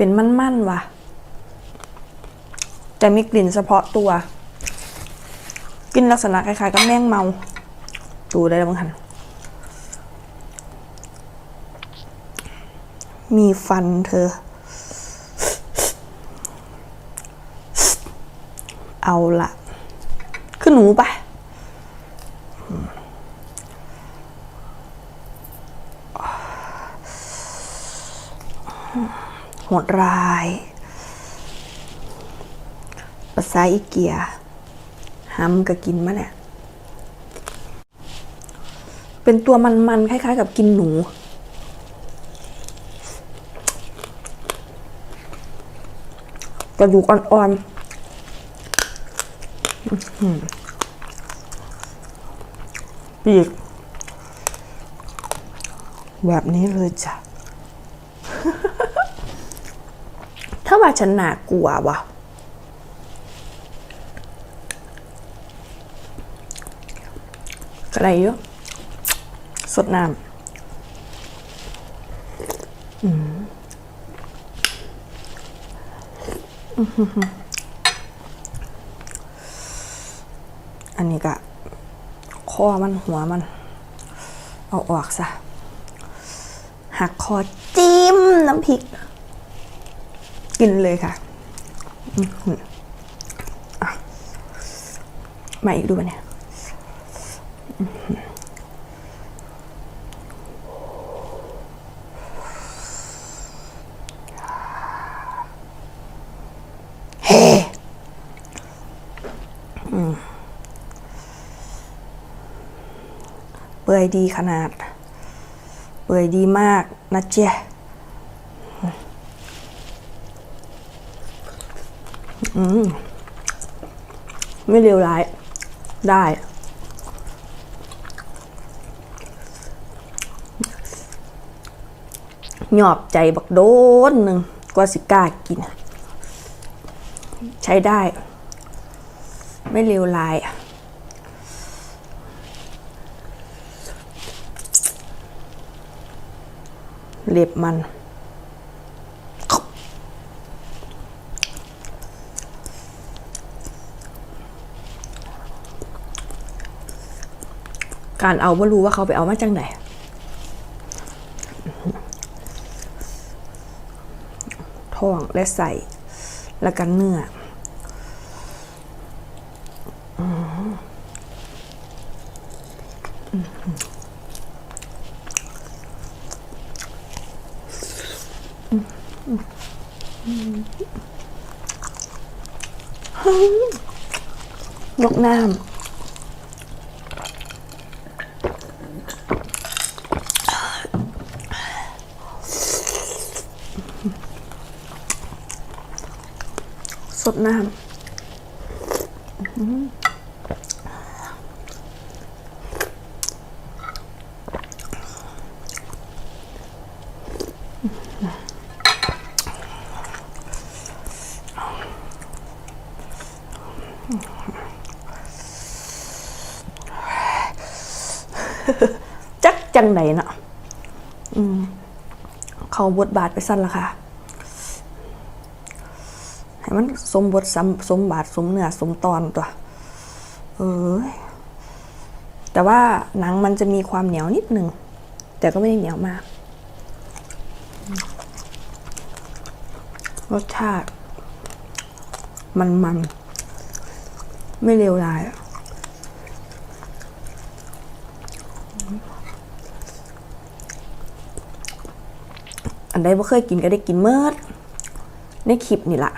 เป็นมั่นๆว่ะ แต่มีกลิ่นเฉพาะตัวกินลักษณะคล้ายๆกับแมงเมา ดูได้แล้วมั้งคันมีฟันเธอ เอาละคือหนูไป โหดร้าย ภาษาอีเกียห้ำก็กินมาเนี่ย เป็นตัวมันๆ คล้าย ๆ กับกินหนูกระดูกอ่อนๆปีกแบบนี้เลยจ้ะ ถ้าว่าฉันหนากลัววะก็ได้เยอะสดน้ำอืมอันนี้ก็ข้อมันหัวมัน เอาออกซะหักคอจิ้มน้ำพริก กินเลยค่ะมาอีกดูเนี่ยเฮ้เปื่อยดีขนาด เปื่อยดีมากนะเจ๊ อืม ไม่เลวร้าย ได้ หยอบใจบักโดนหนึ่งกว่าสิกล้ากิน ใช้ได้ ไม่เลวร้ายเล็บมัน การเอาไม่รู้ว่าเขาไปเอามาจากไหนท้องและใส่แล้วกันเนื้ออยกน้ำ สดน้ำจักจังไหน เขาบทบาทไปสั้นละค่ะให้มันสมบทสมสมบาทสมเนื้อสมตอนตัว เออแต่ว่าหนังมันจะมีความเหนียวนิดหนึ่ง แต่ก็ไม่ได้เหนียวมาก รสชาติ มันมัน ไม่เลวร้ายอะ อันใดบ่เคยกินก็ได้กินเมื่อในคลิปนี่แหละ